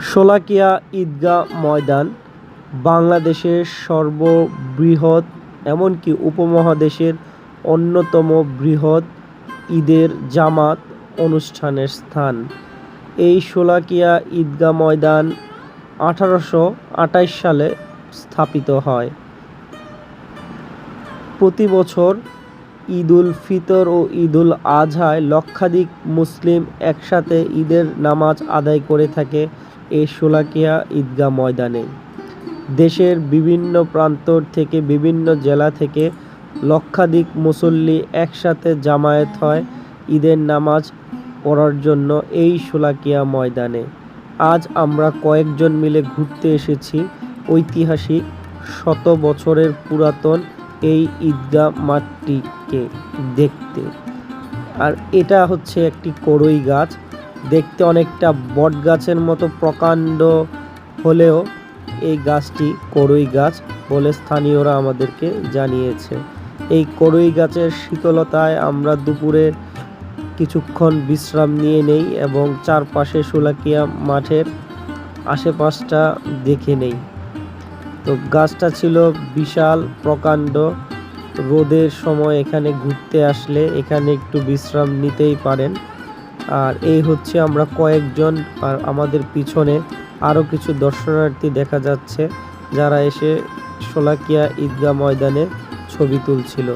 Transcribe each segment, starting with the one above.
শোলাকিয়া ঈদগাহ ময়দান বাংলাদেশের সর্ববৃহৎ, এমনকি উপমহাদেশের অন্যতম বৃহৎ ঈদের জামাত অনুষ্ঠানের স্থান। এই শোলাকিয়া ঈদগাহ ময়দান আঠারোশো আটাইশ সালে স্থাপিত হয়। প্রতি বছর ঈদ উল ফিতর ও ঈদ উল আজহায় লক্ষাধিক মুসলিম একসাথে ঈদের নামাজ আদায় করে থাকে। এই শোলাকিয়া ঈদগাহ ময়দানে। দেশের বিভিন্ন প্রান্তর থেকে বিভিন্ন জেলা থেকে লক্ষাধিক মুসল্লি একসাথে জামায়াত হয় ঈদের নামাজ পড়ার জন্য এই শোলাকিয়া ময়দানে। আজ আমরা কয়েকজন মিলে ঘুরতে এসেছি ঐতিহাসিক শত বছরের পুরাতন এই ঈদগাহ মাঠটিকে দেখতে। আর এটা হচ্ছে একটি করই গাছ। দেখতে অনেকটা বট গাছের মতো প্রকাণ্ড হলেও এই গাছটি করই গাছ বলে স্থানীয়রা আমাদেরকে জানিয়েছে। এই করই গাছের শীতলতায় আমরা দুপুরে কিছুক্ষণ বিশ্রাম নিয়ে নেই এবং চারপাশে শোলাকিয়া মাঠের আশেপাশটা দেখে নেই। তো গাছটা ছিল বিশাল, প্রকাণ্ড। রোদের সময় এখানে ঘুরতে আসলে এখানে একটু বিশ্রাম নিতেই পারেন। আর এই হচ্ছে আমরা কয়েকজন আর আমাদের পিছনে আরও কিছু দর্শনার্থী দেখা যাচ্ছে যারা এসে শোলাকিয়া ঈদগাহ ময়দানে ছবি তুলছিল।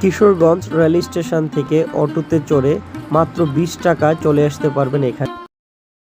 কিশোরগঞ্জ রেল স্টেশন থেকে অটোতে চড়ে মাত্র বিশ টাকায় চলে আসতে পারবেন এখানে।